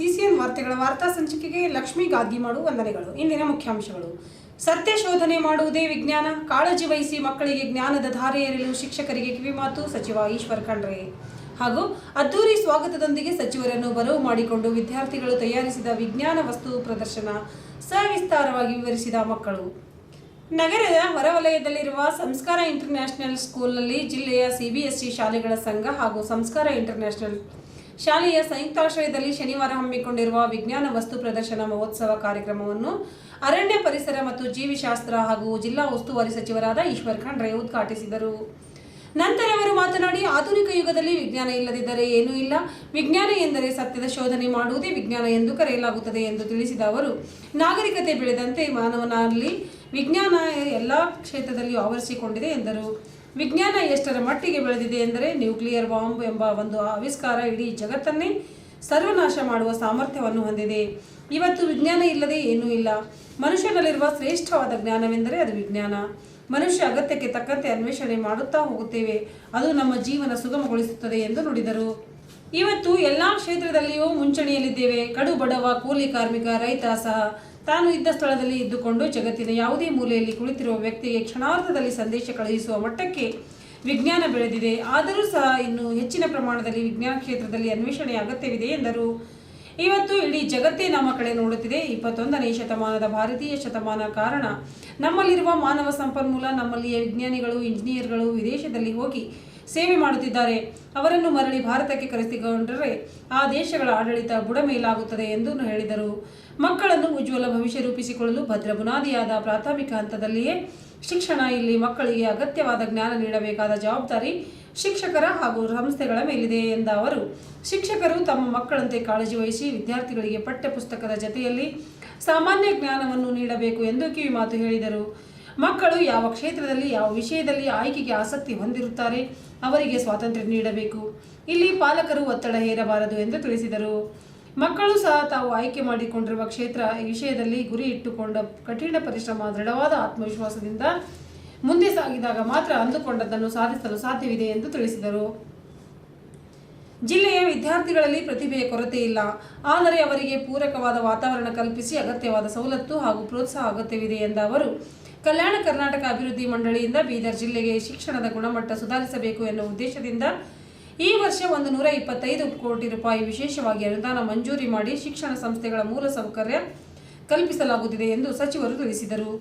CCN ವಾರ್ತೆಗಳ ವಾರ್ತಾ ಸಂಚಿಕೆಗೆ ಲಕ್ಷ್ಮೀ ಮಾಡು ವಂದನೆಗಳು ಇಂದಿನ ಮುಖ್ಯಾಂಶಗಳು. ಸತ್ಯ ಶೋಧನೆ ಮಾಡುವುದೇ ವಿಜ್ಞಾನ. ಕಾಳಜಿ ವಹಿಸಿ ಮಕ್ಕಳಿಗೆ ಜ್ಞಾನದ ಧಾರೆ ಏರಲು ಶಿಕ್ಷಕರಿಗೆ ಕಿವಿಮಾತು ಸಚಿವ ಈಶ್ವರ್ ಖಂಡ್ರೆ. ಹಾಗೂ ಅದ್ದೂರಿ ಸ್ವಾಗತದೊಂದಿಗೆ ಸಚಿವರನ್ನು ಬರವು ಮಾಡಿಕೊಂಡು ವಿದ್ಯಾರ್ಥಿಗಳು ತಯಾರಿಸಿದ ವಿಜ್ಞಾನ ವಸ್ತು ಪ್ರದರ್ಶನ ಸವಿಸ್ತಾರವಾಗಿ ವಿವರಿಸಿದ ಮಕ್ಕಳು. ನಗರದ ಹೊರವಲಯದಲ್ಲಿರುವ ಸಂಸ್ಕಾರ ಇಂಟರ್ನ್ಯಾಷನಲ್ ಸ್ಕೂಲ್ನಲ್ಲಿ ಜಿಲ್ಲೆಯ ಸಿಬಿಎಸ್ಇ ಶಾಲೆಗಳ ಸಂಘ ಹಾಗೂ ಸಂಸ್ಕಾರ ಇಂಟರ್ನ್ಯಾಷನಲ್ ಶಾಲೆಯ ಸಂಯುಕ್ತಾಶ್ರಯದಲ್ಲಿ ಶನಿವಾರ ಹಮ್ಮಿಕೊಂಡಿರುವ ವಿಜ್ಞಾನ ವಸ್ತು ಪ್ರದರ್ಶನ ಮಹೋತ್ಸವ ಕಾರ್ಯಕ್ರಮವನ್ನು ಅರಣ್ಯ ಪರಿಸರ ಮತ್ತು ಜೀವಿಶಾಸ್ತ್ರ ಹಾಗೂ ಜಿಲ್ಲಾ ಉಸ್ತುವಾರಿ ಸಚಿವರಾದ ಈಶ್ವರ್ ಖಂಡ್ರೆ ಉದ್ಘಾಟಿಸಿದರು. ನಂತರ ಅವರು ಮಾತನಾಡಿ, ಆಧುನಿಕ ಯುಗದಲ್ಲಿ ವಿಜ್ಞಾನ ಇಲ್ಲದಿದ್ದರೆ ಏನೂ ಇಲ್ಲ. ವಿಜ್ಞಾನ ಎಂದರೆ ಸತ್ಯದ ಶೋಧನೆ ಮಾಡುವುದೇ ವಿಜ್ಞಾನ ಎಂದು ಕರೆಯಲಾಗುತ್ತದೆ ಎಂದು ತಿಳಿಸಿದ ಅವರು, ನಾಗರಿಕತೆ ಬೆಳೆದಂತೆ ಮಾನವನಲ್ಲಿ ವಿಜ್ಞಾನ ಎಲ್ಲ ಕ್ಷೇತ್ರದಲ್ಲಿಯೂ ಆವರಿಸಿಕೊಂಡಿದೆ ಎಂದರು. ವಿಜ್ಞಾನ ಎಷ್ಟರ ಮಟ್ಟಿಗೆ ಬೆಳೆದಿದೆ ಎಂದರೆ ನ್ಯೂಕ್ಲಿಯರ್ ಬಾಂಬ್ ಎಂಬ ಒಂದು ಆವಿಷ್ಕಾರ ಇಡೀ ಜಗತ್ತನ್ನೇ ಸರ್ವನಾಶ ಮಾಡುವ ಸಾಮರ್ಥ್ಯವನ್ನು ಹೊಂದಿದೆ. ಇವತ್ತು ವಿಜ್ಞಾನ ಇಲ್ಲದೆ ಏನೂ ಇಲ್ಲ. ಮನುಷ್ಯನಲ್ಲಿರುವ ಶ್ರೇಷ್ಠವಾದ ಜ್ಞಾನವೆಂದರೆ ಅದು ವಿಜ್ಞಾನ. ಮನುಷ್ಯ ಅಗತ್ಯಕ್ಕೆ ತಕ್ಕಂತೆ ಅನ್ವೇಷಣೆ ಮಾಡುತ್ತಾ ಹೋಗುತ್ತೇವೆ. ಅದು ನಮ್ಮ ಜೀವನ ಸುಗಮಗೊಳಿಸುತ್ತದೆ ಎಂದು ನುಡಿದರು. ಇವತ್ತು ಎಲ್ಲ ಕ್ಷೇತ್ರದಲ್ಲಿಯೂ ಮುಂಚೂಣಿಯಲ್ಲಿದ್ದೇವೆ. ಕಡು ಬಡವ ಕೂಲಿ ಕಾರ್ಮಿಕ ರೈತ ಸಹ. ತಾನು ಇದ್ದ ಸ್ಥಳದಲ್ಲಿ ಇದ್ದುಕೊಂಡು ಜಗತ್ತಿನ ಯಾವುದೇ ಮೂಲೆಯಲ್ಲಿ ಕುಳಿತಿರುವ ವ್ಯಕ್ತಿಗೆ ಕ್ಷಣಾರ್ಧದಲ್ಲಿ ಸಂದೇಶ ಕಳುಹಿಸುವ ಮಟ್ಟಕ್ಕೆ ವಿಜ್ಞಾನ ಬೆಳೆದಿದೆ. ಆದರೂ ಸಹ ಇನ್ನು ಹೆಚ್ಚಿನ ಪ್ರಮಾಣದಲ್ಲಿ ವಿಜ್ಞಾನ ಕ್ಷೇತ್ರದಲ್ಲಿ ಅನ್ವೇಷಣೆ ಅಗತ್ಯವಿದೆ ಎಂದರು. ಇವತ್ತು ಇಡೀ ಜಗತ್ತೇ ನಮ್ಮ ಕಡೆ ನೋಡುತ್ತಿದೆ. ಇಪ್ಪತ್ತೊಂದನೇ ಶತಮಾನದ ಭಾರತೀಯ ಶತಮಾನ ಕಾರಣ ನಮ್ಮಲ್ಲಿರುವ ಮಾನವ ಸಂಪನ್ಮೂಲ, ನಮ್ಮಲ್ಲಿಯ ವಿಜ್ಞಾನಿಗಳು, ಇಂಜಿನಿಯರ್ಗಳು ವಿದೇಶದಲ್ಲಿ ಹೋಗಿ ಸೇವೆ ಮಾಡುತ್ತಿದ್ದಾರೆ. ಅವರನ್ನು ಮರಳಿ ಭಾರತಕ್ಕೆ ಕರೆಸಿಕೊಂಡರೆ ಆ ದೇಶಗಳ ಆಡಳಿತ ಬುಡಮೇಲಾಗುತ್ತದೆ ಎಂದು ಹೇಳಿದರು. ಮಕ್ಕಳನ್ನು ಉಜ್ವಲ ಭವಿಷ್ಯ ರೂಪಿಸಿಕೊಳ್ಳಲು ಭದ್ರ ಬುನಾದಿಯಾದ ಪ್ರಾಥಮಿಕ ಹಂತದಲ್ಲಿಯೇ ಶಿಕ್ಷಣ ಇಲ್ಲಿ ಮಕ್ಕಳಿಗೆ ಅಗತ್ಯವಾದ ಜ್ಞಾನ ನೀಡಬೇಕಾದ ಜವಾಬ್ದಾರಿ ಶಿಕ್ಷಕರ ಹಾಗೂ ಸಂಸ್ಥೆಗಳ ಮೇಲಿದೆ ಎಂದ ಅವರು, ಶಿಕ್ಷಕರು ತಮ್ಮ ಮಕ್ಕಳಂತೆ ಕಾಳಜಿ ವಹಿಸಿ ವಿದ್ಯಾರ್ಥಿಗಳಿಗೆ ಪಠ್ಯಪುಸ್ತಕದ ಜತೆಯಲ್ಲಿ ಸಾಮಾನ್ಯ ಜ್ಞಾನವನ್ನು ನೀಡಬೇಕು ಎಂದು ಕಿವಿಮಾತು ಹೇಳಿದರು. ಮಕ್ಕಳು ಯಾವ ಕ್ಷೇತ್ರದಲ್ಲಿ, ಯಾವ ವಿಷಯದಲ್ಲಿ ಆಯ್ಕೆಗೆ ಆಸಕ್ತಿ ಹೊಂದಿರುತ್ತಾರೆ, ಅವರಿಗೆ ಸ್ವಾತಂತ್ರ್ಯ ನೀಡಬೇಕು. ಇಲ್ಲಿ ಪಾಲಕರು ಒತ್ತಡ ಹೇರಬಾರದು ಎಂದು ತಿಳಿಸಿದರು. ಮಕ್ಕಳು ಸಹ ತಾವು ಆಯ್ಕೆ ಮಾಡಿಕೊಂಡಿರುವ ಕ್ಷೇತ್ರ ವಿಷಯದಲ್ಲಿ ಗುರಿ ಇಟ್ಟುಕೊಂಡ ಕಠಿಣ ಪರಿಶ್ರಮ, ದೃಢವಾದ ಆತ್ಮವಿಶ್ವಾಸದಿಂದ ಮುಂದೆ ಸಾಗಿದಾಗ ಮಾತ್ರ ಅಂದುಕೊಂಡದ್ದನ್ನು ಸಾಧಿಸಲು ಸಾಧ್ಯವಿದೆ ಎಂದು ತಿಳಿಸಿದರು. ಜಿಲ್ಲೆಯ ವಿದ್ಯಾರ್ಥಿಗಳಲ್ಲಿ ಪ್ರತಿಭೆಯ ಕೊರತೆ ಇಲ್ಲ. ಆದರೆ ಅವರಿಗೆ ಪೂರಕವಾದ ವಾತಾವರಣ ಕಲ್ಪಿಸಿ ಅಗತ್ಯವಾದ ಸವಲತ್ತು ಹಾಗೂ ಪ್ರೋತ್ಸಾಹ ಅಗತ್ಯವಿದೆ ಎಂದ ಅವರು ಕಲ್ಯಾಣ ಕರ್ನಾಟಕ ಅಭಿವೃದ್ಧಿ ಮಂಡಳಿಯಿಂದ ಬೀದರ್ ಜಿಲ್ಲೆಗೆ ಶಿಕ್ಷಣದ ಗುಣಮಟ್ಟ ಸುಧಾರಿಸಬೇಕು ಎನ್ನುವ ಉದ್ದೇಶದಿಂದ ಈ ವರ್ಷ ಒಂದು ನೂರ ಇಪ್ಪತ್ತೈದು ಕೋಟಿ ರೂಪಾಯಿ ವಿಶೇಷವಾಗಿ ಅನುದಾನ ಮಂಜೂರಿ ಮಾಡಿ ಶಿಕ್ಷಣ ಸಂಸ್ಥೆಗಳ ಮೂಲಸೌಕರ್ಯ ಕಲ್ಪಿಸಲಾಗುತ್ತಿದೆ ಎಂದು ಸಚಿವರು ತಿಳಿಸಿದರು.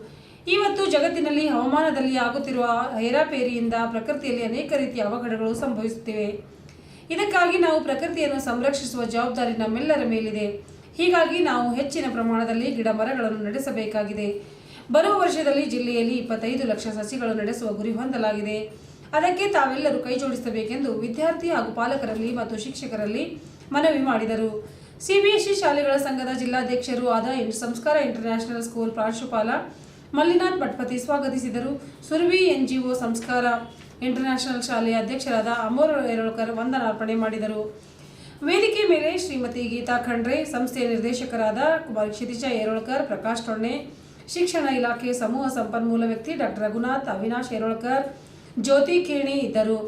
ಇವತ್ತು ಜಗತ್ತಿನಲ್ಲಿ ಹವಾಮಾನದಲ್ಲಿ ಆಗುತ್ತಿರುವ ಹೇರಾಪೇರಿಯಿಂದ ಪ್ರಕೃತಿಯಲ್ಲಿ ಅನೇಕ ರೀತಿಯ ಅವಘಡಗಳು ಸಂಭವಿಸುತ್ತಿವೆ. ಇದಕ್ಕಾಗಿ ನಾವು ಪ್ರಕೃತಿಯನ್ನು ಸಂರಕ್ಷಿಸುವ ಜವಾಬ್ದಾರಿ ನಮ್ಮೆಲ್ಲರ ಮೇಲಿದೆ. ಹೀಗಾಗಿ ನಾವು ಹೆಚ್ಚಿನ ಪ್ರಮಾಣದಲ್ಲಿ ಗಿಡ ಮರಗಳನ್ನು ನಡೆಸಬೇಕಾಗಿದೆ. ಬರುವ ವರ್ಷದಲ್ಲಿ ಜಿಲ್ಲೆಯಲ್ಲಿ ಇಪ್ಪತ್ತೈದು ಲಕ್ಷ ಸಸಿಗಳು ನಡೆಸುವ ಗುರಿ ಹೊಂದಲಾಗಿದೆ. ಅದಕ್ಕೆ ತಾವೆಲ್ಲರೂ ಕೈಜೋಡಿಸಬೇಕೆಂದು ವಿದ್ಯಾರ್ಥಿ ಹಾಗೂ ಪಾಲಕರಲ್ಲಿ ಮತ್ತು ಶಿಕ್ಷಕರಲ್ಲಿ ಮನವಿ ಮಾಡಿದರು. ಸಿಬಿಎಸ್ಇ ಶಾಲೆಗಳ ಸಂಘದ ಜಿಲ್ಲಾಧ್ಯಕ್ಷರು ಆದ ಸಂಸ್ಕಾರ ಇಂಟರ್ನ್ಯಾಷನಲ್ ಸ್ಕೂಲ್ ಪ್ರಾಂಶುಪಾಲ ಮಲ್ಲಿನಾಥ್ ಭಟ್ಪತಿ ಸ್ವಾಗತಿಸಿದರು. ಸುರ್ವಿ ಎನ್ಜಿಒ ಸಂಸ್ಕಾರ ಇಂಟರ್ನ್ಯಾಷನಲ್ ಶಾಲೆಯ ಅಧ್ಯಕ್ಷರಾದ ಅಮೋರ್ ಏರೋಳ್ಕರ್ ವಂದನಾರ್ಪಣೆ ಮಾಡಿದರು. ವೇದಿಕೆ ಮೇಲೆ ಶ್ರೀಮತಿ ಗೀತಾ ಖಂಡ್ರೆ, ಸಂಸ್ಥೆಯ ನಿರ್ದೇಶಕರಾದ ಕುಮಾರ್ ಕ್ಷಿತಿಜ ಏರೋಳ್ಕರ್, ಪ್ರಕಾಶ್ ಟೊಣ್ಣೆ ಶಿಕ್ಷಣ ಇಲಾಖೆ ಸಮೂಹ ಸಂಪನ್ಮೂಲ ವ್ಯಕ್ತಿ ಡಾಕ್ಟರ್ ರಘುನಾಥ್, ಅವಿನಾಶ್ ಯರೋಳ್ಕರ್ ಜ್ಯೋತಿ ಕೇಣಿ ಇದ್ದರು.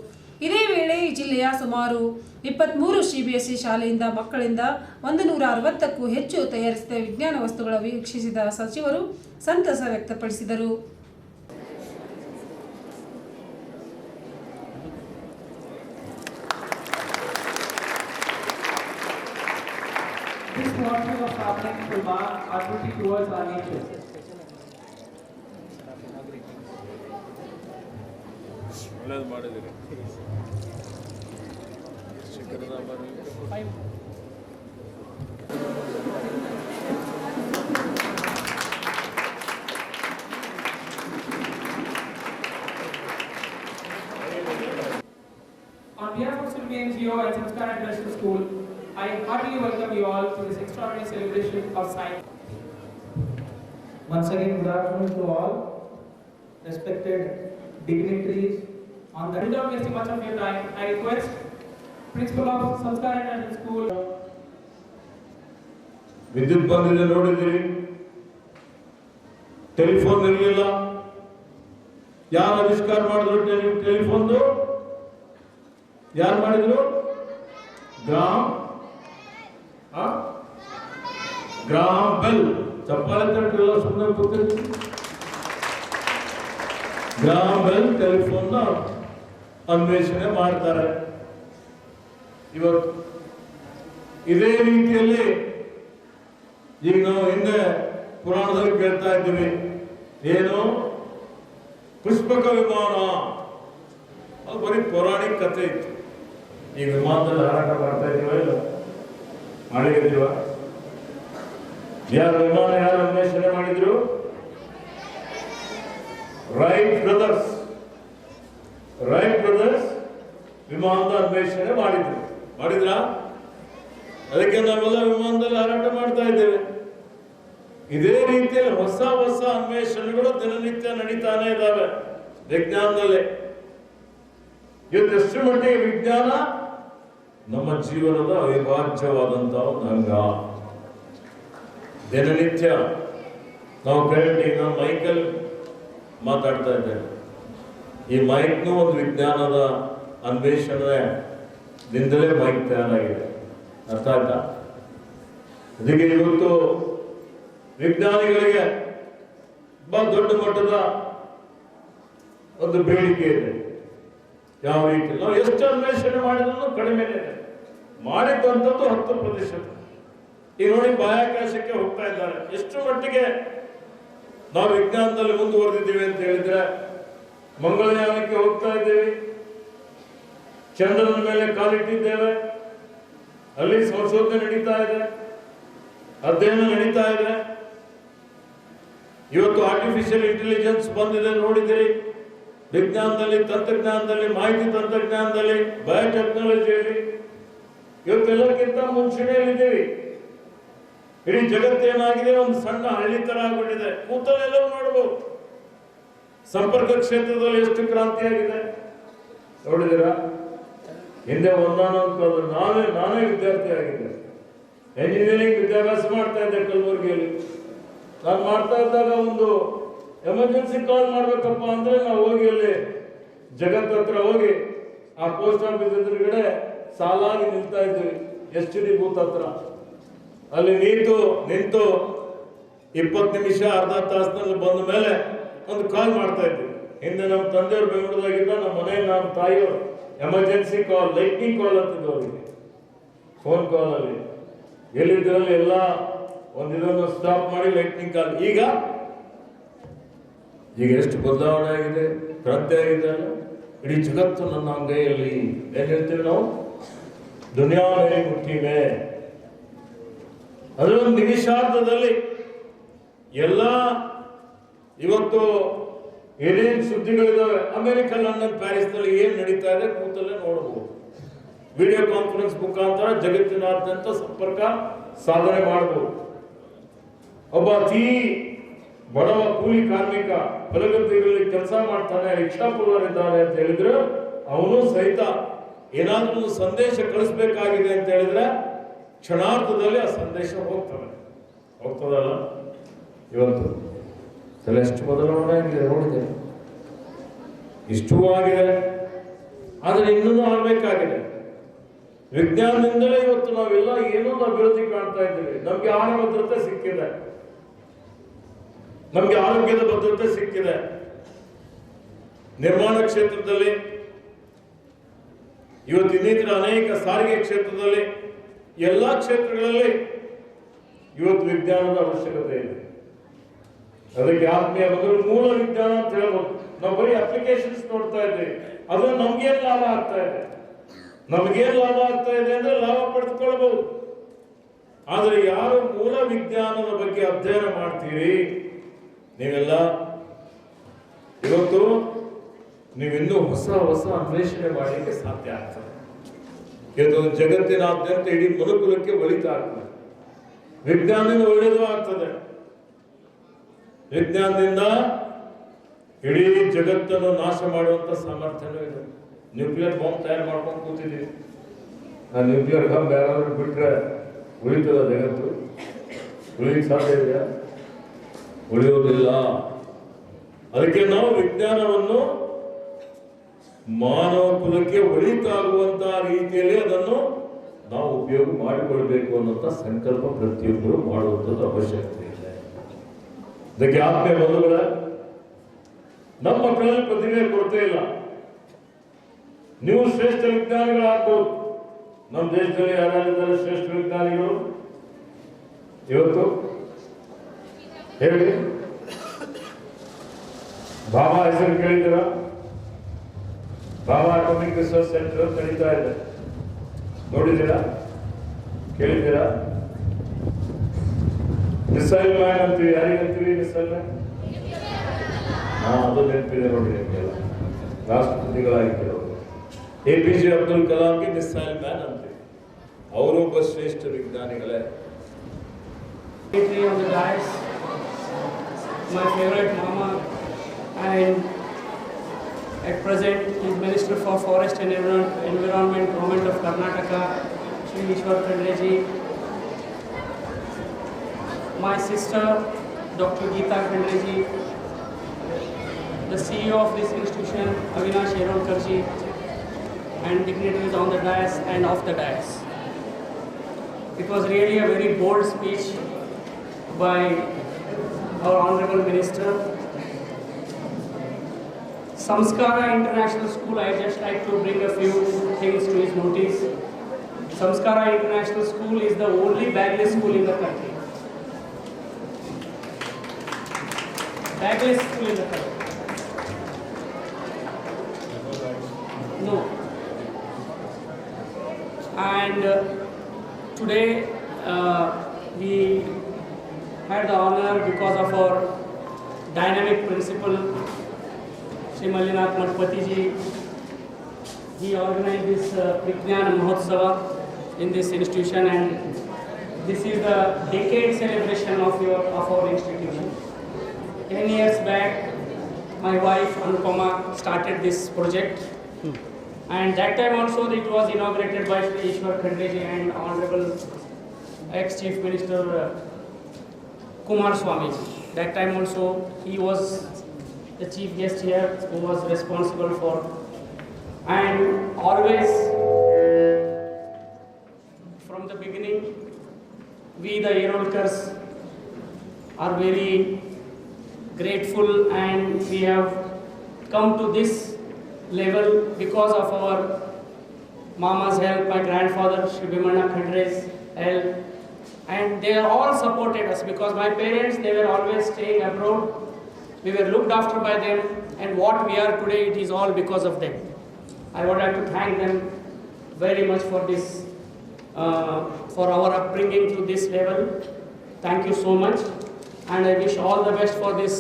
ಇದೇ ವೇಳೆ ಈ ಜಿಲ್ಲೆಯ ಸುಮಾರು ಇಪ್ಪತ್ತ್ಮೂರು ಸಿಬಿಎಸ್ಇ ಶಾಲೆಯಿಂದ ಮಕ್ಕಳಿಂದ ಒಂದು ನೂರ ಅರವತ್ತಕ್ಕೂ ಹೆಚ್ಚು ತಯಾರಿಸಿದ ವಿಜ್ಞಾನ ವಸ್ತುಗಳ ವೀಕ್ಷಿಸಿದ ಸಚಿವರು ಸಂತಸ ವ್ಯಕ್ತಪಡಿಸಿದರು. This of. ಒಳ್ಳೇದು ಮಾಡಿದ್ದೀರಿ ಶಿಖರದ ಬರಲಿಕ್ಕೆ On behalf of Sylvia NGO and Samskar International School, I heartily welcome you all to this extraordinary celebration of science. Once again, good afternoon to all respected dignitaries on the Without wasting much of your time, I request Principal of Samskar International School, ವಿದ್ಯುತ್ ಬಂದಿದೆ ನೋಡಿದ್ದೀರಿ telephone ಇರಲಿಲ್ಲ ಯಾರು ಆವಿಷ್ಕಾರ ಮಾಡಿದ್ರು tele ಟೆಲಿಫೋನ್ದು ಯಾರು ಮಾಡಿದ್ರು gram gram bell ಚಪ್ಪಾಳೆ ತಟ್ಟರೆಲ್ಲ ಸುಮ್ಮನೆ ಗ್ರಾಮ್ ಬೆಲ್ ಟೆಲಿಫೋನ್ನ ಅನ್ವೇಷಣೆ ಮಾಡ್ತಾರೆ. ಇವತ್ತು ಇದೇ ರೀತಿಯಲ್ಲಿ ಈಗ ನಾವು ಹಿಂದೆ ಪುರಾಣದಲ್ಲಿ ಕೇಳ್ತಾ ಇದ್ದೀವಿ, ಏನು? ಪುಷ್ಪಕ ವಿಮಾನ. ಅದು ಬರೀ ಪೌರಾಣಿಕ ಕಥೆ ಇತ್ತು. ಈ ವಿಮಾನದಲ್ಲಿ ಹಾರಾಟ ಮಾಡ್ತಾ ಇದೀವ ಇಲ್ಲ? ಮಾಡಿದ್ದೀವ ಯಾರು ವಿಮಾನ ಯಾರು ಅನ್ವೇಷಣೆ ಮಾಡಿದ್ರು? ರೈಟ್ ಬ್ರದರ್ಸ್ ರೈಟ್ ವಿಮಾನದ ಅನ್ವೇಷಣೆ ಮಾಡಿದ್ರು. ಮಾಡಿದ್ರಾ? ಅದಕ್ಕೆ ನಾವೆಲ್ಲ ವಿಮಾನದಲ್ಲಿ ಹಾರಾಟ ಮಾಡ್ತಾ ಇದ್ದೇವೆ. ಇದೇ ರೀತಿಯಲ್ಲಿ ಹೊಸ ಹೊಸ ಅನ್ವೇಷಣೆಗಳು ದಿನನಿತ್ಯ ನಡೀತಾನೆ ಇದ್ದಾವೆ ವಿಜ್ಞಾನದಲ್ಲಿ. ಇವತ್ತು ಎಷ್ಟು ಮಟ್ಟಿಗೆ ವಿಜ್ಞಾನ? ನಮ್ಮ ಜೀವನದ ಅವಿಭಾಜ್ಯವಾದಂತಹ ಒಂದು ಅಂಗ. ದಿನನಿತ್ಯ ನಾವು ಕರೆಂಟ್ ಈಗ ಮೈಕಲ್ ಮಾತಾಡ್ತಾ ಇದ್ದೇವೆ. ಈ ಮೈಕ್ನು ಒಂದು ವಿಜ್ಞಾನದ ಅನ್ವೇಷಣೆ ನಿಂದಲೇ ಮೈಕ್ ತಯಾರಾಗಿದೆ ಅರ್ಥ ಆಯ್ತಾ? ಅದಕ್ಕೆ ಇವತ್ತು ವಿಜ್ಞಾನಿಗಳಿಗೆ ಬಹಳ ದೊಡ್ಡ ಮಟ್ಟದ ಒಂದು ಬೇಡಿಕೆ ಇದೆ. ಯಾವ ರೀತಿ? ನಾವು ಎಷ್ಟು ಅನ್ವೇಷಣೆ ಮಾಡಿದ್ರು ಕಡಿಮೆ ಮಾಡಿದ್ದಂಥದ್ದು ಹತ್ತು ಪ್ರತಿಶತ. ಈಗ ನೋಡಿ ಬಾಹ್ಯಾಕಾಶಕ್ಕೆ ಹೋಗ್ತಾ ಇದ್ದಾರೆ. ಎಷ್ಟು ಮಟ್ಟಿಗೆ ನಾವು ವಿಜ್ಞಾನದಲ್ಲಿ ಮುಂದುವರೆದಿದ್ದೀವಿ ಅಂತ ಹೇಳಿದ್ರೆ ಮಂಗಳಯಾನಕ್ಕೆ ಹೋಗ್ತಾ ಇದ್ದೇವೆ. ಚಂದ್ರನ ಮೇಲೆ ಕಾಲಿಟ್ಟಿದ್ದೇವೆ ಅಲ್ಲಿ ಸಂಶೋಧನೆ ನಡೀತಾ ಇದೆ. ಅಧ್ಯಯನ ನಡೀತಾ ಇದೆ. ಇವತ್ತು ಆರ್ಟಿಫಿಷಿಯಲ್ ಇಂಟೆಲಿಜೆನ್ಸ್ ಬಂದಿದೆ, ನೋಡಿದಿರಿ. ವಿಜ್ಞಾನದಲ್ಲಿ, ತಂತ್ರಜ್ಞಾನದಲ್ಲಿ, ಮಾಹಿತಿ ತಂತ್ರಜ್ಞಾನದಲ್ಲಿ ಬಯೋಟೆಕ್ನಾಲಜಿಯಲ್ಲಿ ಇವತ್ತೆಲ್ಲಕ್ಕಿಂತ ಮುಂಚೂಣಿಯಲ್ಲಿದ್ದೀವಿ. ಇಡೀ ಜಗತ್ತೇನಾಗಿದೆ ಒಂದು ಸಣ್ಣ ಹಳ್ಳಿ ತರ ಆಗ್ಬಿಟ್ಟಿದೆ. ಕೂತಲೆಲ್ಲವೂ ನೋಡಬಹುದು ಸಂಪರ್ಕ ಕ್ಷೇತ್ರದಲ್ಲಿ ಎಷ್ಟು ಕ್ರಾಂತಿಯಾಗಿದೆ. ನೋಡಿದಿರಾ? ಹಿಂದೆ ಒಂದಾನೊಂದು ನಾನೇ ನಾನೇ ವಿದ್ಯಾರ್ಥಿ ಆಗಿದ್ದೆ ಎಂಜಿನಿಯರಿಂಗ್ ವಿದ್ಯಾಭ್ಯಾಸ ಮಾಡ್ತಾ ಇದ್ದೆ ಕಲಬುರಗಿಯಲ್ಲಿ. ನಾನು ಮಾಡ್ತಾ ಇದ್ದಾಗ ಒಂದು ಎಮರ್ಜೆನ್ಸಿ ಕಾಲ್ ಮಾಡ್ಬೇಕಪ್ಪ ಅಂದ್ರೆ ನಾವು ಹೋಗಿ ಅಲ್ಲಿ ಜಗತ್ ಹತ್ರ ಹೋಗಿ ಆ ಪೋಸ್ಟ್ ಆಫೀಸ್ ಎದುರುಗಡೆ ಸಾಲಾಗಿ ನಿಲ್ತಾ ಇದ್ವಿ ಎಸ್ ಡಿ ಬೂತ್ ಹತ್ರ. ಅಲ್ಲಿ ನಿಂತು ನಿಂತು ಇಪ್ಪತ್ತು ನಿಮಿಷ, ಅರ್ಧ ತಾಸಿನಲ್ಲಿ ಬಂದ ಮೇಲೆ ಒಂದು ಕಾಲ್ ಮಾಡ್ತಾ ಇದ್ವಿ ಹಿಂದೆ ನಮ್ಮ ತಂದೆಯವರು ಬೆಂಗಳೂರಾಗಿದ್ದ ನಮ್ಮ ಮನೆಯಲ್ಲಿ ನಮ್ಮ ತಾಯಿಯವರು. ಎಮರ್ಜೆನ್ಸಿ ಕಾಲ್ ಲೈಟ್ನಿಂಗ್ ಕಾಲ್ ಅಂತಿದ್ದು ಅವರಿಗೆ ಫೋನ್ ಕಾಲ್ ಅಲ್ಲಿ. ಎಲ್ಲಿದ್ರಲ್ಲಿ ಎಲ್ಲ ಒಂದಿದನ್ನು ಸ್ಟಾಪ್ ಮಾಡಿ ಲೈಟ್ನಿಂಗ್ ಕಾಲ್ ಈಗ? ಈಗ ಎಷ್ಟು ಬದಲಾವಣೆ ಆಗಿದೆ? ಕ್ರಾಂತಿ ಆಗಿದೆ ಇಡೀ ಜಗತ್ತು ನನ್ನ ಅಂಗೈಯಲ್ಲಿ. ಏನ್ ಹೇಳ್ತೀವಿ ನಾವು? ದುನಿಯಾ ಮೇಲೆ ಮುಟ್ಟಿವೆ. ಅದೊಂದು ಅದರೊಂದು ನಿಮಿಷಾರ್ಧದಲ್ಲಿ ಎಲ್ಲ ಇವತ್ತು ಏನೇನ್ ಸುದ್ದಿಗಳಿದಾವೆ? ಅಮೆರಿಕ, ಲಂಡನ್ ಪ್ಯಾರಿಸ್ ಏನು ನಡೀತಾ ಇದೆ ಕೂತಲ್ಲೇ ನೋಡಬಹುದು ವಿಡಿಯೋ ಕಾನ್ಫರೆನ್ಸ್ ಮುಖಾಂತರ ಜಗತ್ತಿನಾದ್ಯಂತ ಸಂಪರ್ಕ ಸಾಧನೆ ಮಾಡಬಹುದು ಒಬ್ಬ ಅತಿ ಬಡವ ಕೂಲಿ ಕಾರ್ಮಿಕ ಹೊಲಗದ್ದೆಗಳಲ್ಲಿ ಕೆಲಸ ಮಾಡ್ತಾನೆ ರಿಕ್ಷಾ ಇದ್ದಾನೆ ಅಂತ ಹೇಳಿದ್ರೆ ಅವನು ಸಹಿತ ಏನಾದ್ರೂ ಸಂದೇಶ ಕಳಿಸ್ಬೇಕಾಗಿದೆ ಅಂತ ಹೇಳಿದ್ರೆ ಕ್ಷಣಾರ್ಧದಲ್ಲಿ ಆ ಸಂದೇಶ ಹೋಗ್ತಾನೆ ಹೋಗ್ತದಲ್ಲ? ಇವತ್ತು. ಎಷ್ಟು ಬದಲಾವಣೆ ಆಗಿದೆ ನೋಡಿದೆ ಇಷ್ಟೂ ಆಗಿದೆ, ಆದರೆ ಇನ್ನೂ ಆಗಬೇಕಾಗಿದೆ. ವಿಜ್ಞಾನದಿಂದಲೇ ಇವತ್ತು ನಾವೆಲ್ಲ ಏನೋ ಅಭಿವೃದ್ಧಿ ಕಾಣ್ತಾ ಇದ್ದೀವಿ. ನಮಗೆ ಆಹಾರ ಭದ್ರತೆ ಸಿಕ್ಕಿದೆ. ನಮಗೆ ಆರೋಗ್ಯದ ಭದ್ರತೆ ಸಿಕ್ಕಿದೆ. ನಿರ್ಮಾಣ ಕ್ಷೇತ್ರದಲ್ಲಿ, ಇವತ್ತು ಇನ್ನಿತರ ಅನೇಕ ಸಾರಿಗೆ ಕ್ಷೇತ್ರದಲ್ಲಿ, ಎಲ್ಲ ಕ್ಷೇತ್ರಗಳಲ್ಲಿ ಇವತ್ತು ವಿಜ್ಞಾನದ ಅವಶ್ಯಕತೆ ಇದೆ. ಅದಕ್ಕೆ ಆತ್ಮೀಯ ಮೂಲ ವಿಜ್ಞಾನ ಅಂತ ಹೇಳ್ಬೋದು. ನಾವು ಬರೀ ಅಪ್ಲಿಕೇಶನ್ಸ್ ನೋಡ್ತಾ ಇದ್ದೀವಿ ಅದು ನಮ್ಗೇನ್ ಲಾಭ ಆಗ್ತಾ ಇದೆ? ನಮ್ಗೇನ್ ಲಾಭ ಆಗ್ತಾ ಇದೆ ಅಂದ್ರೆ ಲಾಭ ಪಡೆದುಕೊಳ್ಬಹುದು ಆದ್ರೆ ಯಾರು ಮೂಲ ವಿಜ್ಞಾನದ ಬಗ್ಗೆ ಅಧ್ಯಯನ ಮಾಡ್ತೀರಿ? ನೀವೆಲ್ಲ? ಇವತ್ತು ನೀವಿನ್ನೂ ಹೊಸ ಹೊಸ ಅನ್ವೇಷಣೆ ಮಾಡಲಿಕ್ಕೆ ಸಾಧ್ಯ ಆಗ್ತದೆ. ಇದು ಜಗತ್ತಿನಾದ್ಯಂತ ಇಡೀ ಮನುಕುಲಕ್ಕೆ ಒಳಿತಾ ಆಗ್ತದೆ ವಿಜ್ಞಾನದಿಂದ ಒಳ್ಳೆಯದು ಆಗ್ತದೆ. ವಿಜ್ಞಾನದಿಂದ ಇಡೀ ಜಗತ್ತನ್ನು ನಾಶ ಮಾಡುವಂತ ಸಾಮರ್ಥ್ಯನೂ ಇದೆ ನ್ಯೂಕ್ಲಿಯರ್ ಬಾಂಬ್ ತಯಾರು ಮಾಡ್ಕೊಂಡು ಕೂತಿದ್ದೀವಿ. ಆ ನ್ಯೂಕ್ಲಿಯರ್ ಬಾಂಬ್ ಯಾರಾದ್ರೂ ಬಿಟ್ರೆ ಉಳಿತದ ಜಗತ್ತು? ಉಳಿಯಕ್ಕೆ ಸಾಧ್ಯ ಇದೆಯಾ? ಉಳಿಯೋದಿಲ್ಲ. ಅದಕ್ಕೆ ನಾವು ವಿಜ್ಞಾನವನ್ನು ಮಾನವ ಕುಲಕ್ಕೆ ಒಳಿತಾಗುವಂತಹ ರೀತಿಯಲ್ಲಿ ಅದನ್ನು ನಾವು ಉಪಯೋಗ ಮಾಡಿಕೊಳ್ಬೇಕು ಅನ್ನೋಂಥ ಸಂಕಲ್ಪ ಪ್ರತಿಯೊಬ್ಬರು ಮಾಡುವಂಥದ್ದು ಅವಶ್ಯಕತೆ. ಅದಕ್ಕೆ ಆತ್ಮೀಯ ಬಂಧುಗಳ ನಮ್ಮ ಮಕ್ಕಳಲ್ಲಿ ಪ್ರತಿಭೆ ಕೊರತೆ ಇಲ್ಲ. ನೀವು ಶ್ರೇಷ್ಠ ವಿಜ್ಞಾನಿಗಳಾಗ್ಬೋದು ನಮ್ಮ ದೇಶದಲ್ಲಿ ಯಾರ್ಯಾರಿದ್ದಾರೆ ಶ್ರೇಷ್ಠ ವಿಜ್ಞಾನಿಗಳು? ಇವತ್ತು? ಹೇಳಿ. ಬಾಬಾ ಹೆಸರು ಕೇಳಿದ್ದೀರ? ಬಾಬಾ ಅಟೋಮಿಕ್ ಸೆಂಟರ್ ನಡೀತಾ ಇದೆ. ನೋಡಿದ್ದೀರಾ? ಕೇಳಿದ್ದೀರಾ? ಮಿಸೈಲ್ ಮ್ಯಾನ್ ಅಂತೀವಿ ಯಾರಿಗಂತೀವಿ ಮಿಸೈಲ್ ಮ್ಯಾನ್ ಹಾ ಅದು ನೆನಪಿದೆ ನೋಡಿ ನಿಮಗೆಲ್ಲ ರಾಷ್ಟ್ರಪತಿಗಳಾಗಿದ್ದರು ಎ ಪಿ ಜೆ ಅಬ್ದುಲ್ ಕಲಾಂಗೆ ಮಿಸೈಲ್ ಮ್ಯಾನ್ ಅಂತೀವಿ ಅವರೊಬ್ಬ ಶ್ರೇಷ್ಠ ವಿಜ್ಞಾನಿಗಳೇ Dimitri on the dais, my favorite mama, and at present is Minister for Forest and Environ- Environment, Government of Karnataka, Shri Ishwar Khandreji. My sister, Dr. Geeta Khandreji, the CEO of this institution, Avinash Yerolkarji, and dignitaries on the dais and off the dais. It was really a very bold speech by our Honorable Minister. Samskara International School, I just like to bring a few things to his notice. Samskara International School is the only bagless school in the country. Bagless school. No. And uh, today uh, we had the honor because of our dynamic principal, Sri Malinath. He organized this uh, Vignan Mahotsava in this institution and this is the decade celebration of, your, of our institution. 10 years back, my wife Anupama started this project and that time also it was inaugurated by Shri Ishwar Khandreji and Honorable ex-Chief Minister uh, Kumar Swamiji. That time also he was the chief guest here who was responsible for and always from the beginning we the Yerolkars are very grateful and we have come to this level because of our mama's help, my grandfather Shri Bhimanna Khandre's help. And they all supported us because my parents they were always staying abroad. We were looked after by them and what we are today it is all because of them. I would like to thank them very much for this uh, for our upbringing to this level. Thank you so much and i wish all the best for this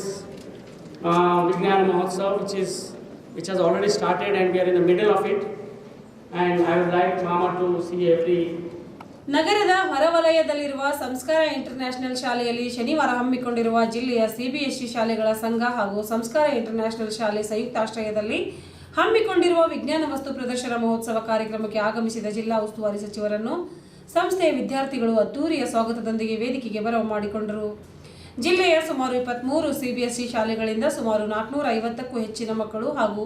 uh, Vijnana Mahotsav which is which has already started and we are in the middle of it. And i would like mama to see every ನಗರದ ಹೊರವಲಯದಲ್ಲಿರುವ ಸಂಸ್ಕಾರ international ಶಾಲೆಯಲ್ಲಿ ಶನಿವಾರ ಹಮ್ಮಿಕೊಂಡಿರುವ ಜಿಲ್ಲೆಯ CBSE ಶಾಲೆಗಳ ಸಂಘ ಹಾಗೂ ಸಂಸ್ಕಾರ ಇಂಟರ್ನ್ಯಾಷನಲ್ ಶಾಲೆ ಸಂಯುಕ್ತಾಶ್ರಯದಲ್ಲಿ ಹಮ್ಮಿಕೊಂಡಿರುವ ವಿಜ್ಞಾನ ವಸ್ತು ಪ್ರದರ್ಶನ ಮಹೋತ್ಸವ ಕಾರ್ಯಕ್ರಮಕ್ಕೆ ಆಗಮಿಸಿದ ಜಿಲ್ಲಾ ಉಸ್ತುವಾರಿ ಸಚಿವರನ್ನು ಸಂಸ್ಥೆಯ ವಿದ್ಯಾರ್ಥಿಗಳು ಅದ್ದೂರಿಯ ಸ್ವಾಗತದೊಂದಿಗೆ ವೇದಿಕೆಗೆ ಬರವು ಮಾಡಿಕೊಂಡರು. ಜಿಲ್ಲೆಯ ಸುಮಾರು ಇಪ್ಪತ್ತ್ಮೂರು ಸಿಬಿಎಸ್ಇ ಶಾಲೆಗಳಿಂದ ಸುಮಾರು ನಾಲ್ಕುನೂರ ಐವತ್ತಕ್ಕೂ ಹೆಚ್ಚಿನ ಮಕ್ಕಳು ಹಾಗೂ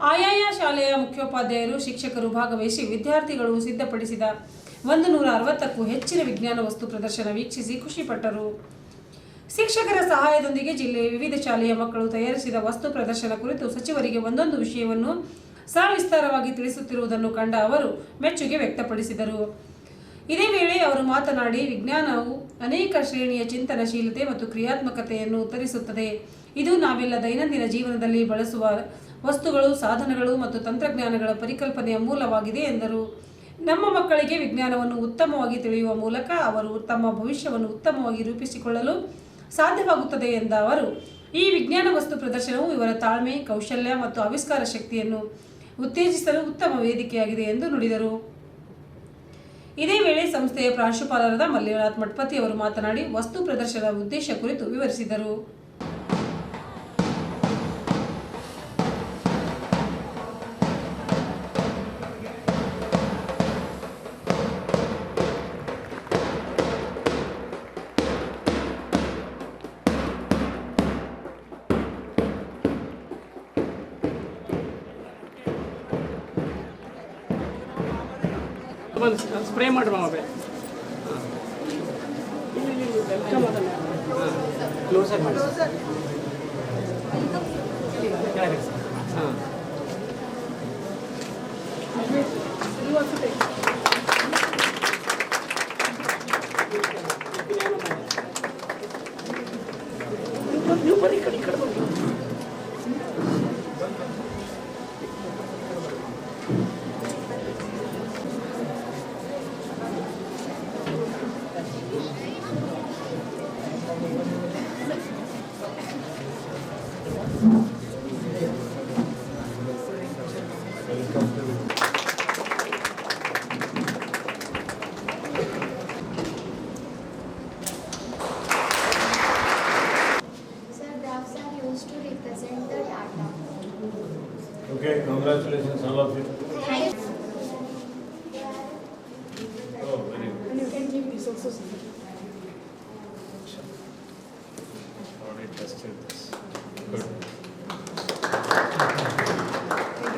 ಆಯಾಯ ಶಾಲೆಯ ಮುಖ್ಯೋಪಾಧ್ಯಾಯರು, ಶಿಕ್ಷಕರು ಭಾಗವಹಿಸಿ ವಿದ್ಯಾರ್ಥಿಗಳು ಸಿದ್ಧಪಡಿಸಿದ ಒಂದು ನೂರ ಅರವತ್ತಕ್ಕೂ ಹೆಚ್ಚಿನ ವಿಜ್ಞಾನ ವಸ್ತು ಪ್ರದರ್ಶನ ವೀಕ್ಷಿಸಿ ಖುಷಿಪಟ್ಟರು ಶಿಕ್ಷಕರ ಸಹಾಯದೊಂದಿಗೆ ಜಿಲ್ಲೆಯ ವಿವಿಧ ಶಾಲೆಯ ಮಕ್ಕಳು ತಯಾರಿಸಿದ ವಸ್ತು ಪ್ರದರ್ಶನ ಕುರಿತು ಸಚಿವರಿಗೆ ಒಂದೊಂದು ವಿಷಯವನ್ನು ಸವಿಸ್ತಾರವಾಗಿ ತಿಳಿಸುತ್ತಿರುವುದನ್ನು ಕಂಡ ಅವರು ಮೆಚ್ಚುಗೆ ವ್ಯಕ್ತಪಡಿಸಿದರು. ಇದೇ ವೇಳೆ ಅವರು ಮಾತನಾಡಿ, ವಿಜ್ಞಾನವು ಅನೇಕ ಶ್ರೇಣಿಯ ಚಿಂತನಶೀಲತೆ ಮತ್ತು ಕ್ರಿಯಾತ್ಮಕತೆಯನ್ನು ಉತ್ತರಿಸುತ್ತದೆ. ಇದು ನಾವೆಲ್ಲ ದೈನಂದಿನ ಜೀವನದಲ್ಲಿ ಬಳಸುವ ವಸ್ತುಗಳು, ಸಾಧನಗಳು ಮತ್ತು ತಂತ್ರಜ್ಞಾನಗಳ ಪರಿಕಲ್ಪನೆಯ ಮೂಲವಾಗಿದೆ ಎಂದರು. ನಮ್ಮ ಮಕ್ಕಳಿಗೆ ವಿಜ್ಞಾನವನ್ನು ಉತ್ತಮವಾಗಿ ತಿಳಿಯುವ ಮೂಲಕ ಅವರು ತಮ್ಮ ಭವಿಷ್ಯವನ್ನು ಉತ್ತಮವಾಗಿ ರೂಪಿಸಿಕೊಳ್ಳಲು ಸಾಧ್ಯವಾಗುತ್ತದೆ ಎಂದ ಅವರು, ಈ ವಿಜ್ಞಾನ ವಸ್ತು ಪ್ರದರ್ಶನವು ಇವರ ತಾಳ್ಮೆ, ಕೌಶಲ್ಯ ಮತ್ತು ಆವಿಷ್ಕಾರ ಶಕ್ತಿಯನ್ನು ಉತ್ತೇಜಿಸಲು ಉತ್ತಮ ವೇದಿಕೆಯಾಗಿದೆ ಎಂದು ನುಡಿದರು. ಇದೇ ವೇಳೆ ಸಂಸ್ಥೆಯ ಪ್ರಾಂಶುಪಾಲರಾದ ಮಲ್ಲಿನಾಥ್ ಮಠಪತಿ ಅವರು ಮಾತನಾಡಿ ವಸ್ತು ಪ್ರದರ್ಶನದ ಉದ್ದೇಶ ಕುರಿತು ವಿವರಿಸಿದರು ಒಂದು ಸ್ಪ್ರೇ ಮಾಡ್ರಿ ಮಾಮ ಬೇ ಕ್ಲೋಸರ್ ಮಾಡಿ.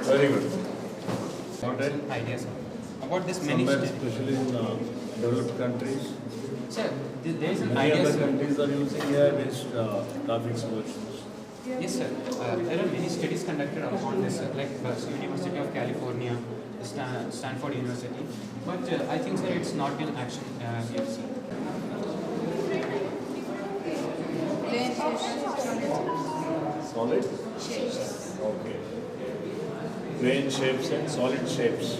Very good. Noted? ideas about this many Somewhere especially in uh, developed countries. Sir, th- there is an Many ideas. other countries are using AI-based uh, graphic solutions. Yes, sir. Uh, there are many studies conducted on this, sir, like uh, University of California, Stan- Stanford University. But uh, I think, sir, it's not in action uh, yet, sir. Solid? Shapes. Okay. Plane shapes and solid shapes.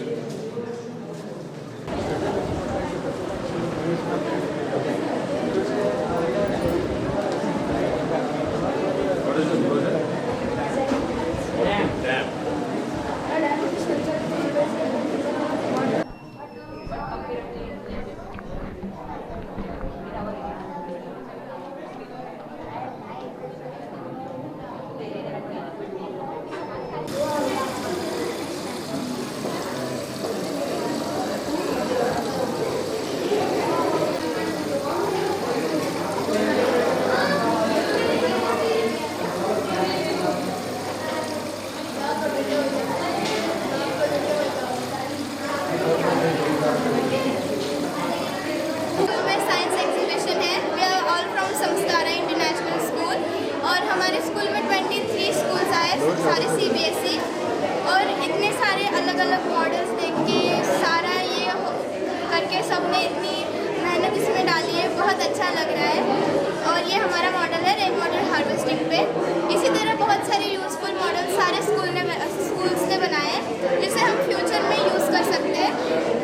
सारे school ने schools ने बनाए हैं जिसे हम future में use कर सकते हैं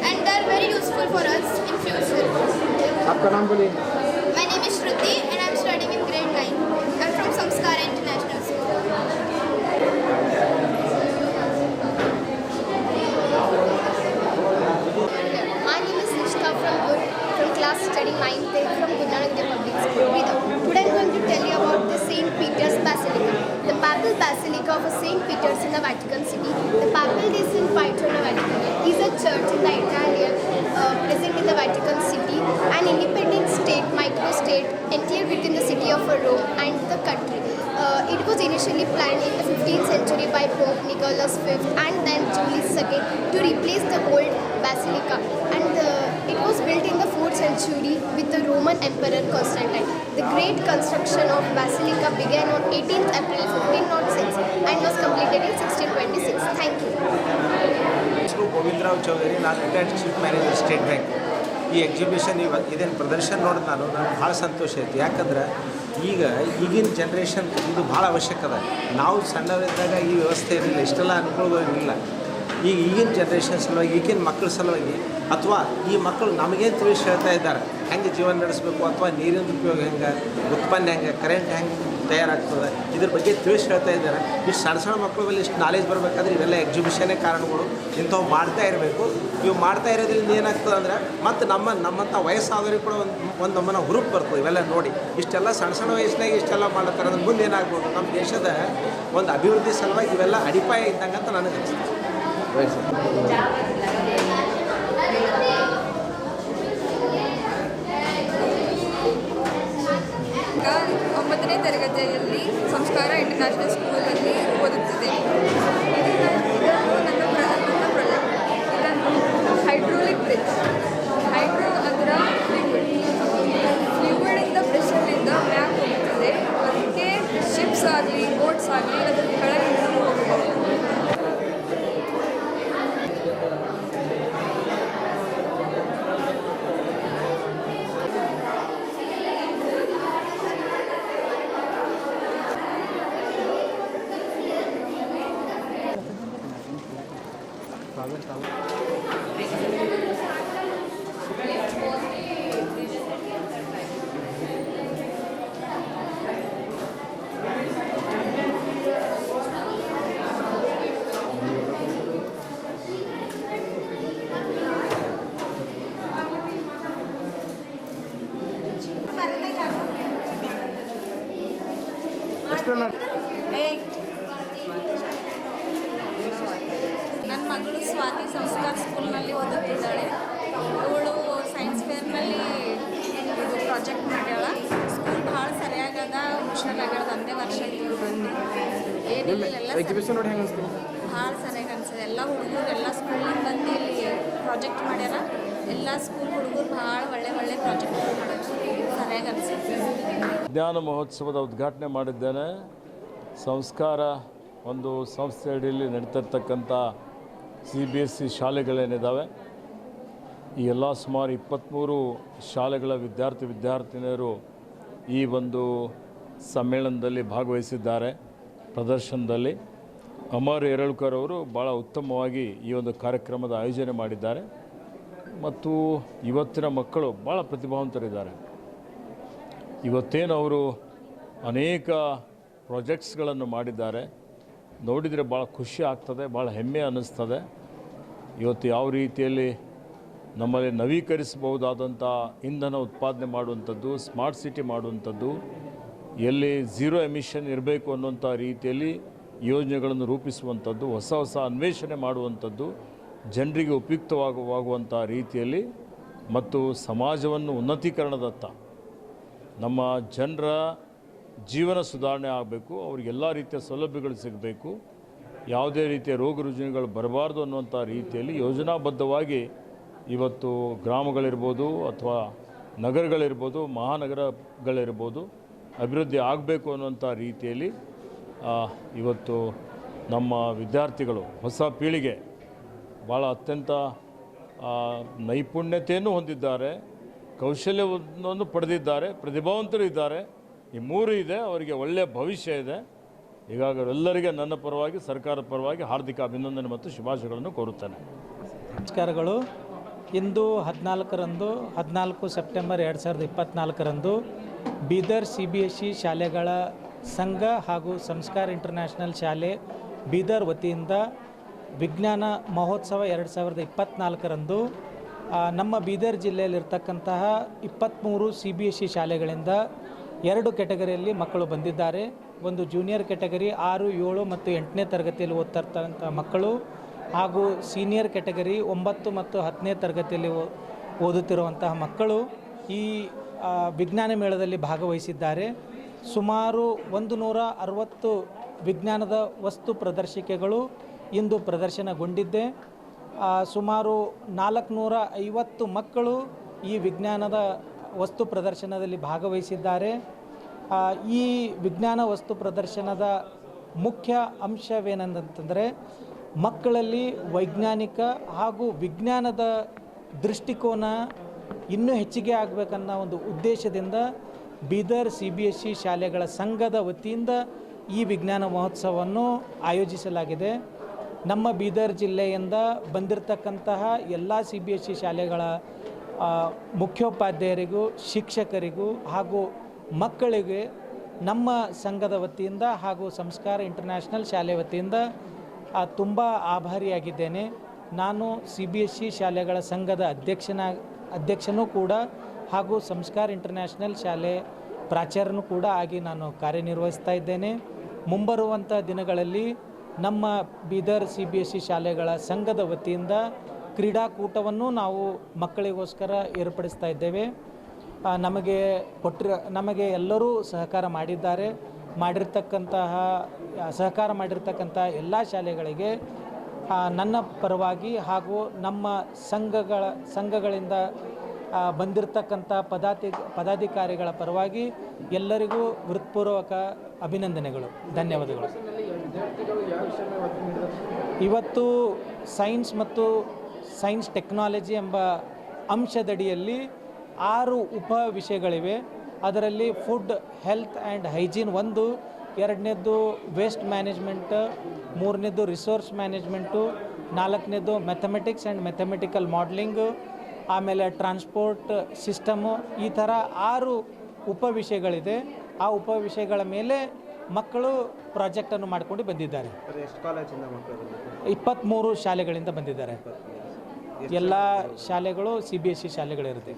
and they are very useful for us in future आपका नाम बोलिए। state enclave within the city of Rome and the country. Uh, it was initially planned in the 15th century by Pope Nicholas V and then Julius II to replace the old basilica and uh, it was built in the 4th century with the Roman Emperor Constantine. The great construction of basilica began on 18th April 1506 and was completed in 1626. Thank you. Chowdhury Architect Chief Manager State Bank. ಈ exhibition ಇವ ಇದೇನು ಪ್ರದರ್ಶನ ನೋಡಿ ನಾನು ನನಗೆ ಭಾಳ ಸಂತೋಷ ಆಯ್ತು. ಯಾಕಂದ್ರೆ ಈಗ ಈಗಿನ ಜನ್ರೇಷನ್ ಇದು ಭಾಳ ಅವಶ್ಯಕ ಅದ ನಾವು ಸಣ್ಣವರಿದ್ದಾಗ ಈ ವ್ಯವಸ್ಥೆ ಇರಲಿಲ್ಲ ಇಷ್ಟೆಲ್ಲ ಅನುಕೂಲಗಳು ಇರಲಿಲ್ಲ ಈಗ ಈಗಿನ ಜನ್ರೇಷನ್ ಸಲುವಾಗಿ, ಈಗಿನ ಮಕ್ಕಳ ಸಲುವಾಗಿ, ಅಥವಾ ಈ ಮಕ್ಕಳು ನಮಗೇನು ತಿಳಿಸಿ ಹೇಳ್ತಾ ಇದ್ದಾರೆ, ಹೆಂಗೆ ಜೀವನ ನಡೆಸಬೇಕು, ಅಥವಾ ನೀರಿನ ಉಪಯೋಗ ಹೆಂಗೆ, ಉತ್ಪನ್ನ ಹೆಂಗೆ ಕರೆಂಟ್ ಹೆಂಗೆ ತಯಾರಾಗ್ತದೆ, ಇದ್ರ ಬಗ್ಗೆ ತಿಳಿಸಿ ಹೇಳ್ತಾ ಇದ್ದಾರೆ. ಇಷ್ಟು ಸಣ್ಣ ಸಣ್ಣ ಮಕ್ಕಳ ಮೇಲೆ ಇಷ್ಟು ನಾಲೆಜ್ ಬರಬೇಕಾದ್ರೆ ಇವೆಲ್ಲ ಎಕ್ಸಿಬಿಷನ್ನೇ ಕಾರಣಗಳು, ಇಂಥವು ಮಾಡ್ತಾ ಇರಬೇಕು. ಇವು ಮಾಡ್ತಾ ಇರೋದ್ರಿಂದ ಏನಾಗ್ತದೆ ಅಂದರೆ, ಮತ್ತು ನಮ್ಮ, ನಮ್ಮಂಥ ವಯಸ್ಸಾದವ್ರಿಗೆ ಕೂಡ ಒಂದು ಒಂದು ನಮ್ಮನ್ನ ಹುರುಪು ಬರ್ತದೆ, ಇವೆಲ್ಲ ನೋಡಿ. ಇಷ್ಟೆಲ್ಲ ಸಣ್ಣ ಸಣ್ಣ ವಯಸ್ಸಿನಾಗ ಇಷ್ಟೆಲ್ಲ ಮಾಡ್ತಾರೆ ಅಂದ್ರೆ ಮುಂದೆ ಏನಾಗ್ಬೋದು? ನಮ್ಮ ದೇಶದ ಒಂದು ಅಭಿವೃದ್ಧಿ ಸಲುವಾಗಿ ಇವೆಲ್ಲ ಅಡಿಪಾಯ ಇದ್ದಂಗೆ ಅಂತ ನನಗೆ ಅನಿಸ್ತದೆ ಒಂಬತ್ತನೇ ತರಗತಿಯಲ್ಲಿ ಸಂಸ್ಕಾರ ಇಂಟರ್ನ್ಯಾಷನಲ್ ಓದುತ್ತಿದೆ ಇದನ್ನು ಇದನ್ನು ನನ್ನ ಪ್ರ ನನ್ನ ಪ್ರಾಜೆಕ್ಟ್ ಇದನ್ನು ಹೈಡ್ರೋಲಿಕ್ ಬ್ರಿಡ್ಜ್ ನನ್ನ ಮಗಳು ಸ್ವಾತಿ ಸಂಸ್ಕಾರ ಸ್ಕೂಲ್ನಲ್ಲಿ ಓದುತ್ತಿದ್ದಾಳೆ. ಅವಳು ಸೈನ್ಸ್ ಫೇರ್ನಲ್ಲಿ ಇದು ಪ್ರಾಜೆಕ್ಟ್ ಮಾಡ್ಯಾಳ. ಸ್ಕೂಲ್ ಭಾಳ ಸರಿಯಾಗದ ಹುಷಾರಾಗ್ಯಾಳ ಒಂದೇ ವರ್ಷ ಬಂದು. ಏನಿಲ್ಲ ಎಲ್ಲ ಎಕ್ಸಿಬಿಷನ್ ನೋಡಿ ಹೆಂಗೆ ಭಾಳ ಸರಿಯಾಗಿ ಅನಿಸ್ತದೆ ಎಲ್ಲ ಹುಡುಗರು ಎಲ್ಲ ಸ್ಕೂಲಿಂದ ಬಂದು ಇಲ್ಲಿ ಪ್ರಾಜೆಕ್ಟ್ ಮಾಡ್ಯಾರ. ಎಲ್ಲ ಸ್ಕೂಲ್ ಹುಡುಗರು ಭಾಳ ಒಳ್ಳೆ ಒಳ್ಳೆ ಪ್ರಾಜೆಕ್ಟ್ ಮಾಡ್ಯಾರ. ಸರಿಯಾಗಿ ಅನ್ಸುತ್ತೆ ಜ್ಞಾನ ಮಹೋತ್ಸವದ ಉದ್ಘಾಟನೆ ಮಾಡಿದ್ದೇನೆ. ಸಂಸ್ಕಾರ ಒಂದು ಸಂಸ್ಥೆ ಅಡಿಯಲ್ಲಿ ನಡೀತಿರ್ತಕ್ಕಂಥ ಸಿ ಬಿ ಎಸ್ ಸಿ ಶಾಲೆಗಳೇನಿದ್ದಾವೆ ಈ ಎಲ್ಲ ಸುಮಾರು ಇಪ್ಪತ್ತ್ಮೂರು ಶಾಲೆಗಳ ವಿದ್ಯಾರ್ಥಿ ವಿದ್ಯಾರ್ಥಿನಿಯರು ಈ ಒಂದು ಸಮ್ಮೇಳನದಲ್ಲಿ ಭಾಗವಹಿಸಿದ್ದಾರೆ, ಪ್ರದರ್ಶನದಲ್ಲಿ. ಅಮರ್ ಎರಳ್ಕರ್ ಅವರು ಭಾಳ ಉತ್ತಮವಾಗಿ ಈ ಒಂದು ಕಾರ್ಯಕ್ರಮದ ಆಯೋಜನೆ ಮಾಡಿದ್ದಾರೆ. ಮತ್ತು ಇವತ್ತಿನ ಮಕ್ಕಳು ಭಾಳ ಪ್ರತಿಭಾವಂತರಿದ್ದಾರೆ. ಇವತ್ತೇನು ಅವರು ಅನೇಕ ಪ್ರಾಜೆಕ್ಟ್ಸ್ಗಳನ್ನು ಮಾಡಿದ್ದಾರೆ. ನೋಡಿದರೆ ಭಾಳ ಖುಷಿ ಆಗ್ತದೆ ಭಾಳ ಹೆಮ್ಮೆ ಅನ್ನಿಸ್ತದೆ. ಇವತ್ತು ಯಾವ ರೀತಿಯಲ್ಲಿ ನಮ್ಮಲ್ಲಿ ನವೀಕರಿಸಬಹುದಾದಂಥ ಇಂಧನ ಉತ್ಪಾದನೆ ಮಾಡುವಂಥದ್ದು, ಸ್ಮಾರ್ಟ್ ಸಿಟಿ ಮಾಡುವಂಥದ್ದು, ಎಲ್ಲಿ ಝೀರೋ ಎಮಿಷನ್ ಇರಬೇಕು ಅನ್ನುವಂಥ ರೀತಿಯಲ್ಲಿ ಯೋಜನೆಗಳನ್ನು ರೂಪಿಸುವಂಥದ್ದು, ಹೊಸ ಹೊಸ ಅನ್ವೇಷಣೆ ಮಾಡುವಂಥದ್ದು, ಜನರಿಗೆ ಉಪಯುಕ್ತವಾಗುವಂಥ ರೀತಿಯಲ್ಲಿ ಮತ್ತು ಸಮಾಜವನ್ನು ಉನ್ನತೀಕರಣದತ್ತ ನಮ್ಮ ಜನರ ಜೀವನ ಸುಧಾರಣೆ ಆಗಬೇಕು ಅವ್ರಿಗೆಲ್ಲ ರೀತಿಯ ಸೌಲಭ್ಯಗಳು ಸಿಗಬೇಕು. ಯಾವುದೇ ರೀತಿಯ ರೋಗ ರುಜಿನಗಳು ಬರಬಾರ್ದು ಅನ್ನುವಂಥ ರೀತಿಯಲ್ಲಿ ಯೋಜನಾಬದ್ಧವಾಗಿ ಇವತ್ತು ಗ್ರಾಮಗಳಿರ್ಬೋದು ಅಥವಾ ನಗರಗಳಿರ್ಬೋದು, ಮಹಾನಗರಗಳಿರ್ಬೋದು ಅಭಿವೃದ್ಧಿ ಆಗಬೇಕು ಅನ್ನುವಂಥ ರೀತಿಯಲ್ಲಿ ಇವತ್ತು ನಮ್ಮ ವಿದ್ಯಾರ್ಥಿಗಳು ಹೊಸ ಪೀಳಿಗೆ ಭಾಳ ಅತ್ಯಂತ ನೈಪುಣ್ಯತೆಯನ್ನು ಹೊಂದಿದ್ದಾರೆ ಕೌಶಲ್ಯವನ್ನು ಪಡೆದಿದ್ದಾರೆ, ಪ್ರತಿಭಾವಂತರು ಇದ್ದಾರೆ. ಈ ಮೂರು ಇದೆ, ಅವರಿಗೆ ಒಳ್ಳೆಯ ಭವಿಷ್ಯ ಇದೆ. ಹೀಗಾಗಿ ಎಲ್ಲರಿಗೆ ನನ್ನ ಪರವಾಗಿ, ಸರ್ಕಾರದ ಪರವಾಗಿ ಹಾರ್ದಿಕ ಅಭಿನಂದನೆ ಮತ್ತು ಶುಭಾಶಯಗಳನ್ನು ಕೋರುತ್ತೇನೆ. ನಮಸ್ಕಾರಗಳು. ಇಂದು ಹದಿನಾಲ್ಕರಂದು, ಹದಿನಾಲ್ಕು ಸೆಪ್ಟೆಂಬರ್ ಎರಡು ಸಾವಿರದ ಇಪ್ಪತ್ತ್ನಾಲ್ಕರಂದು Bidar C B S E ಶಾಲೆಗಳ ಸಂಘ ಹಾಗೂ ಸಂಸ್ಕಾರ ಇಂಟರ್ನ್ಯಾಷನಲ್ ಶಾಲೆ ಬೀದರ್ ವತಿಯಿಂದ ವಿಜ್ಞಾನ ಮಹೋತ್ಸವ ಎರಡು ಸಾವಿರದ ಇಪ್ಪತ್ತ್ನಾಲ್ಕರಂದು ನಮ್ಮ ಬೀದರ್ ಜಿಲ್ಲೆಯಲ್ಲಿರ್ತಕ್ಕಂತಹ ಇಪ್ಪತ್ತ್ಮೂರು ಸಿ ಬಿ ಎಸ್ ಇ ಶಾಲೆಗಳಿಂದ ಎರಡು ಕೆಟಗರಿಯಲ್ಲಿ ಮಕ್ಕಳು ಬಂದಿದ್ದಾರೆ. ಒಂದು ಜೂನಿಯರ್ ಕೆಟಗರಿ ಆರು, ಏಳು ಮತ್ತು ಎಂಟನೇ ತರಗತಿಯಲ್ಲಿ ಓದ್ತಾ ಮಕ್ಕಳು ಹಾಗೂ ಸೀನಿಯರ್ ಕೆಟಗರಿ ಒಂಬತ್ತು ಮತ್ತು ಹತ್ತನೇ ತರಗತಿಯಲ್ಲಿ ಓದುತ್ತಿರುವಂತಹ ಮಕ್ಕಳು ಈ ವಿಜ್ಞಾನ ಮೇಳದಲ್ಲಿ ಭಾಗವಹಿಸಿದ್ದಾರೆ. ಸುಮಾರು ಒಂದು ನೂರ ಅರವತ್ತು ವಿಜ್ಞಾನದ ವಸ್ತು ಪ್ರದರ್ಶಿಕೆಗಳು ಇಂದು ಪ್ರದರ್ಶನಗೊಂಡಿದ್ದೆ. ಸುಮಾರು ನಾಲ್ಕುನೂರ ಐವತ್ತು ಮಕ್ಕಳು ಈ ವಿಜ್ಞಾನದ ವಸ್ತು ಪ್ರದರ್ಶನದಲ್ಲಿ ಭಾಗವಹಿಸಿದ್ದಾರೆ. ಈ ವಿಜ್ಞಾನ ವಸ್ತು ಪ್ರದರ್ಶನದ ಮುಖ್ಯ ಅಂಶವೇನಂತಂದರೆ, ಮಕ್ಕಳಲ್ಲಿ ವೈಜ್ಞಾನಿಕ ಹಾಗೂ ವಿಜ್ಞಾನದ ದೃಷ್ಟಿಕೋನ ಇನ್ನೂ ಹೆಚ್ಚಿಗೆ ಆಗಬೇಕನ್ನೋ ಒಂದು ಉದ್ದೇಶದಿಂದ Bidar C B S C ಶಾಲೆಗಳ ಸಂಘದ ವತಿಯಿಂದ ಈ ವಿಜ್ಞಾನ ಮಹೋತ್ಸವವನ್ನು ಆಯೋಜಿಸಲಾಗಿದೆ. ನಮ್ಮ ಬೀದರ್ ಜಿಲ್ಲೆಯಿಂದ ಬಂದಿರತಕ್ಕಂತಹ ಎಲ್ಲ ಸಿ ಬಿ ಎಸ್ ಸಿ ಶಾಲೆಗಳ ಮುಖ್ಯೋಪಾಧ್ಯಾಯರಿಗೂ, ಶಿಕ್ಷಕರಿಗೂ ಹಾಗೂ ಮಕ್ಕಳಿಗೆ ನಮ್ಮ ಸಂಘದ ವತಿಯಿಂದ ಹಾಗೂ ಸಂಸ್ಕಾರ ಇಂಟರ್ನ್ಯಾಷನಲ್ ಶಾಲೆ ವತಿಯಿಂದ ತುಂಬ ಆಭಾರಿಯಾಗಿದ್ದೇನೆ. ನಾನು ಸಿ ಬಿ ಎಸ್ ಸಿ ಶಾಲೆಗಳ ಸಂಘದ ಅಧ್ಯಕ್ಷನ, ಅಧ್ಯಕ್ಷನೂ ಕೂಡ ಹಾಗೂ ಸಂಸ್ಕಾರ ಇಂಟರ್ನ್ಯಾಷನಲ್ ಶಾಲೆ ಪ್ರಾಚಾರ್ಯನೂ ಕೂಡ ಆಗಿ ನಾನು ಕಾರ್ಯನಿರ್ವಹಿಸ್ತಾ ಇದ್ದೇನೆ. ಮುಂಬರುವಂಥ ದಿನಗಳಲ್ಲಿ ನಮ್ಮ Bidar C B S C ಶಾಲೆಗಳ ಸಂಘದ ವತಿಯಿಂದ ಕ್ರೀಡಾಕೂಟವನ್ನು ನಾವು ಮಕ್ಕಳಿಗೋಸ್ಕರ ಏರ್ಪಡಿಸ್ತಾ ಇದ್ದೇವೆ. ನಮಗೆ ಕೊಟ್ಟಿರ, ನಮಗೆ ಎಲ್ಲರೂ ಸಹಕಾರ ಮಾಡಿದ್ದಾರೆ. ಮಾಡಿರ್ತಕ್ಕಂತಹ ಸಹಕಾರ ಮಾಡಿರ್ತಕ್ಕಂಥ ಎಲ್ಲ ಶಾಲೆಗಳಿಗೆ ನನ್ನ ಪರವಾಗಿ ಹಾಗೂ ನಮ್ಮ ಸಂಘಗಳ, ಸಂಘಗಳಿಂದ ಬಂದಿರತಕ್ಕಂಥ ಪದಾತಿ, ಪದಾಧಿಕಾರಿಗಳ ಪರವಾಗಿ ಎಲ್ಲರಿಗೂ ಹೃತ್ಪೂರ್ವಕ ಅಭಿನಂದನೆಗಳು. ಧನ್ಯವಾದಗಳು. ಇವತ್ತು ಸೈನ್ಸ್ ಮತ್ತು ಸೈನ್ಸ್ ಟೆಕ್ನಾಲಜಿ ಎಂಬ ಅಂಶದಡಿಯಲ್ಲಿ ಆರು ಉಪ ವಿಷಯಗಳಿವೆ. ಅದರಲ್ಲಿ ಫುಡ್ ಹೆಲ್ತ್ ಆ್ಯಂಡ್ ಹೈಜೀನ್ ಒಂದು ಎರಡನೇದ್ದು ವೇಸ್ಟ್ ಮ್ಯಾನೇಜ್ಮೆಂಟ್ ಮೂರನೇದು ರಿಸೋರ್ಸ್ ಮ್ಯಾನೇಜ್ಮೆಂಟು ನಾಲ್ಕನೇದು ಮ್ಯಾಥಮೆಟಿಕ್ಸ್ ಆ್ಯಂಡ್ ಮ್ಯಾಥಮೆಟಿಕಲ್ ಮಾಡ್ಲಿಂಗು ಆಮೇಲೆ ಟ್ರಾನ್ಸ್ಪೋರ್ಟ್ ಸಿಸ್ಟಮು ಈ ಥರ ಆರು ಉಪ ವಿಷಯಗಳಿದೆ. ಆ ಉಪ ವಿಷಯಗಳ ಮೇಲೆ ಮಕ್ಕಳು ಪ್ರಾಜೆಕ್ಟನ್ನು ಮಾಡಿಕೊಂಡು ಬಂದಿದ್ದಾರೆ. ಇಪ್ಪತ್ತ್ಮೂರು ಶಾಲೆಗಳಿಂದ ಬಂದಿದ್ದಾರೆ. ಎಲ್ಲ ಶಾಲೆಗಳು? C B S C ಶಾಲೆಗಳಿರುತ್ತೆ.